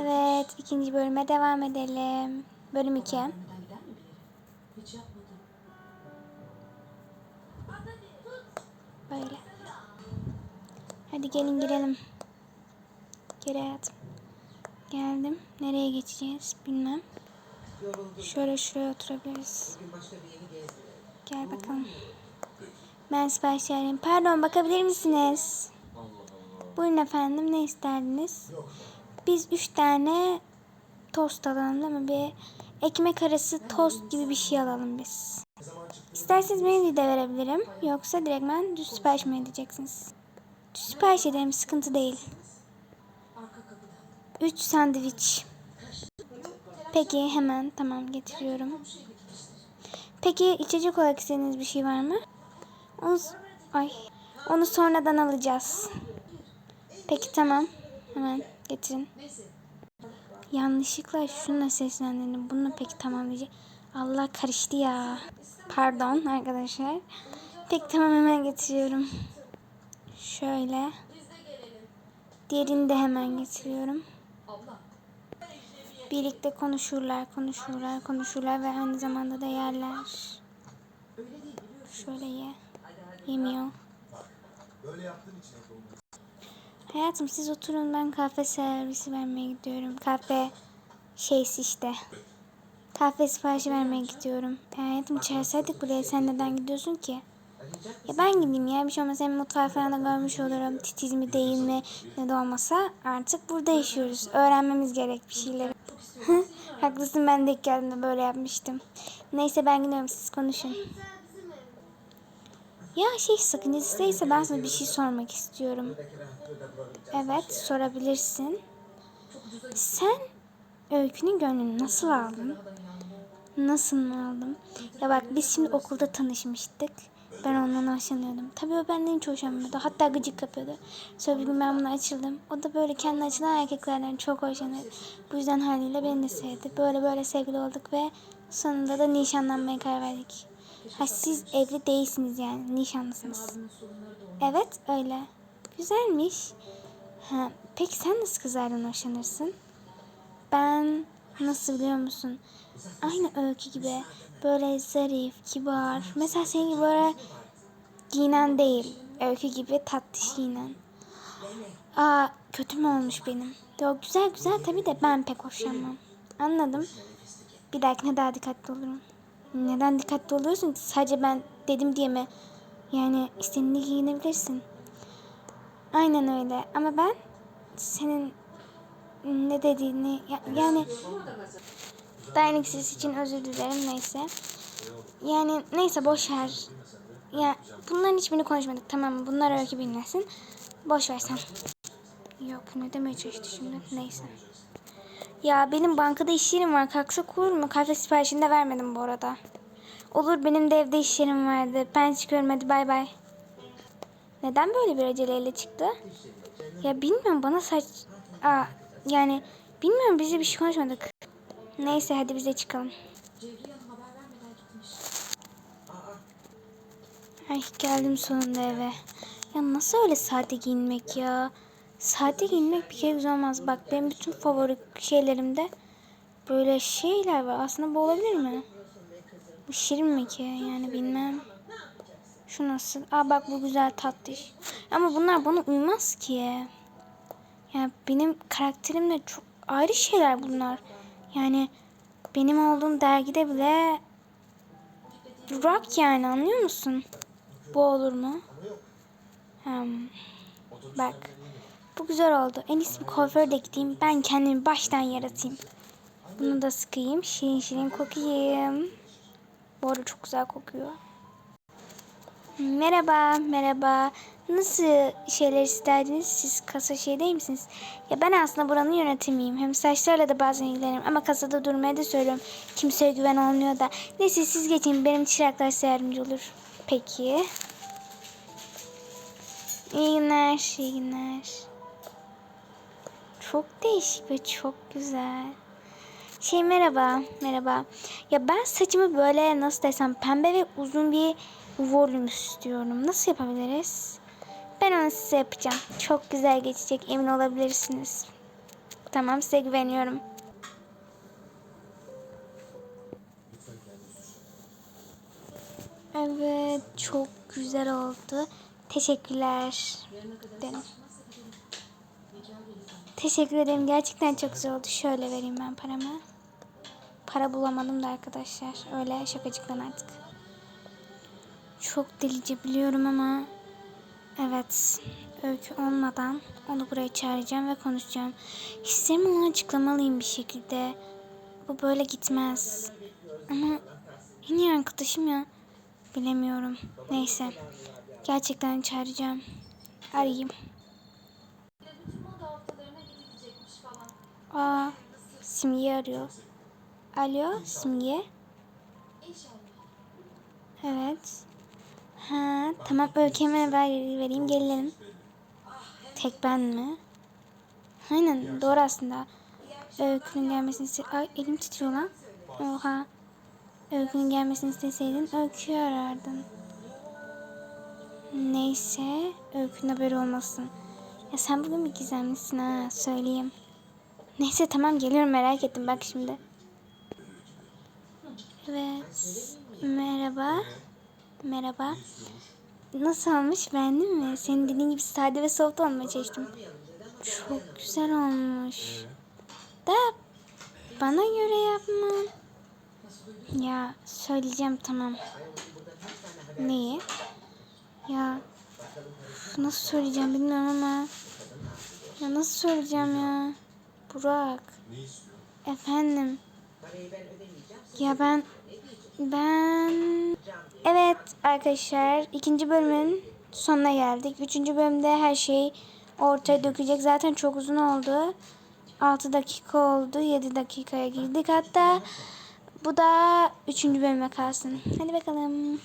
Evet ikinci bölüme devam edelim. Bölüm 2. Hemen gider mi biri? Hiç yapmadım. Böyle. Hadi gelin girelim. Geri hayatım. Geldim. Nereye geçeceğiz bilmem. Şöyle şuraya oturabiliriz. Gel bakalım. Ben sipariş vereyim. Pardon bakabilir misiniz? Buyurun efendim ne isterdiniz? Biz üç tane tost alalım değil mi? Bir ekmek arası tost gibi bir şey alalım biz. İsterseniz menüyü de verebilirim. Yoksa direktmen düz sipariş mi edeceksiniz? Düz sipariş edelim sıkıntı değil. Arka kapıdan. Üç sandviç. Peki hemen tamam getiriyorum. Peki içecek olarak istediğiniz bir şey var mı? Onu, ay, onu sonradan alacağız. Peki tamam. Hemen getirin. Yanlışlıkla şununla seslendim. Bunu peki tamam diyecek. Allah karıştı ya. Pardon arkadaşlar. Peki tamam hemen getiriyorum. Şöyle. Diğerini de hemen getiriyorum. Birlikte konuşurlar, konuşurlar, konuşurlar ve aynı zamanda da yerler. Şöyle ye. Yemiyor. Böyle yaptığın için. Hayatım siz oturun ben kahve servisi vermeye gidiyorum. Kahve şeysi işte. Kahve siparişi vermeye gidiyorum. Hayatım çağırsaydık buraya sen neden gidiyorsun ki? Ya ben gideyim ya bir şey olmaz hem mutfağı falan da görmüş olurum. Titiz mi değil mi ne de olmasa artık burada yaşıyoruz. Öğrenmemiz gerek bir şeyleri. Haklısın ben de ilk geldiğimde böyle yapmıştım. Neyse ben gidiyorum siz konuşun. Ya şey sakıncası değilse ben sana bir şey sormak istiyorum. Evet sorabilirsin. Sen Öykü'nün gönlünü nasıl aldın? Nasıl mı aldım? Ya bak biz şimdi okulda tanışmıştık. Ben ondan hoşlanıyordum. Tabii o benden hiç hoşlanmıyordu. Hatta gıcık yapıyordu. Sonra bir gün ben buna açıldım. O da böyle kendi açılan erkeklerden çok hoşlanıyor. Bu yüzden haliyle beni de sevdi. Böyle böyle sevgili olduk ve sonunda da nişanlanmaya karar verdik. Ha siz evli değilsiniz yani. Nişanlısınız. Evet öyle. Güzelmiş. Ha, peki sen nasıl kızlardan hoşlanırsın? Ben nasıl biliyor musun? Aynı öykü gibi. Böyle zarif, kibar. Mesela senin gibi böyle giyinen değil. Öykü gibi tatlış giyinen. Aa kötü mü olmuş benim? Yok güzel güzel tabii de ben pek hoşlanmam. Anladım. Bir dahakine daha dikkatli olurum. Neden dikkatli oluyorsun ki? Sadece ben dedim diye mi? Yani istediğini giyinebilirsin. Aynen öyle. Ama ben senin ne dediğini ya- yani Dayanıksız için özür dilerim neyse. Yani neyse boş ver. Ya bunların hiçbirini konuşmadık tamam? Bunlar öykü bilmesin. Boş ver sen. Yok ne demeye çalıştı şimdi? Neyse. Ya benim bankada iş yerim var. Kalksak olur mu? Kahve siparişini de vermedim bu arada. Olur benim de evde iş yerim vardı. Ben çıkıyorum hadi bay bay. Neden böyle bir aceleyle çıktı? Ya bilmiyorum bana saç... Aa, yani bilmiyorum bize bir şey konuşmadık. Neyse hadi bize çıkalım. Ay geldim sonunda eve. Ya nasıl öyle sade giyinmek ya? Sade giyinmek bir kere güzel olmaz. Bak benim bütün favori şeylerimde böyle şeyler var. Aslında bu olabilir mi? Bu şirin mi ki? Yani bilmem. Şu nasıl? Aa bak bu güzel tatlış. Ama bunlar bana uymaz ki. Yani benim karakterimle çok ayrı şeyler bunlar. Yani benim olduğum dergide bile rock yani anlıyor musun? Bu olur mu? Hmm. Bak. Bu güzel oldu. En iyisi bir kuaföre de gideyim. Ben kendimi baştan yaratayım. Bunu da sıkayım. Şirin şirin kokayım. Bu arada çok güzel kokuyor. Merhaba, merhaba. Nasıl şeyler isterdiniz? Siz kasa şey değil misiniz? Ya ben aslında buranın yönetimiyim. Hem saçlarla da bazen ilgilenirim. Ama kasada durmaya da söylüyorum. Kimseye güven olmuyor da. Neyse siz geçin. Benim çıraklar size yardımcı olur. Peki. İyi günler, iyi günler. Çok değişik ve çok güzel. Şey merhaba, merhaba. Ya ben saçımı böyle nasıl desem pembe ve uzun bir volüm istiyorum. Nasıl yapabiliriz? Ben onu size yapacağım. Çok güzel geçecek emin olabilirsiniz. Tamam size güveniyorum. Evet çok güzel oldu. Teşekkürler. Yarına Teşekkür ederim. Gerçekten çok güzel oldu. Şöyle vereyim ben paramı. Para bulamadım da arkadaşlar. Öyle şakacıktan artık. Çok delice biliyorum ama evet öykü olmadan onu buraya çağıracağım ve konuşacağım. Hislerimi ona açıklamalıyım bir şekilde. Bu böyle gitmez. Ama en iyi arkadaşım ya. Bilemiyorum. Neyse. Gerçekten çağıracağım. Arayayım. Aa, Simge arıyor. Alo, Simge. Evet. Ha, tamam Öykü'me haber vereyim gelelim. Tek ben mi? Aynen doğru aslında. Öykünün gelmesini iste... Ay elim titriyor lan. Oha. Öykünün gelmesini isteseydin Öykü'yü arardın. Neyse Öykünün haberi olmasın. Ya sen bugün bir gizemlisin ha söyleyeyim. Neyse tamam geliyorum merak ettim bak şimdi. Evet. Merhaba. Merhaba. Nasıl olmuş beğendin mi? Senin dediğin gibi sade ve soft olmaya çalıştım. Çok güzel olmuş. Da bana göre yapma. Ya söyleyeceğim tamam. Neyi? Ya nasıl söyleyeceğim bilmiyorum ama. Ya nasıl söyleyeceğim ya? Burak. Ne istiyor? Efendim. Ya ben ben evet arkadaşlar ikinci bölümün sonuna geldik. Üçüncü bölümde her şey ortaya dökecek. Zaten çok uzun oldu. 6 dakika oldu. 7 dakikaya girdik hatta. Bu da üçüncü bölüme kalsın. Hadi bakalım.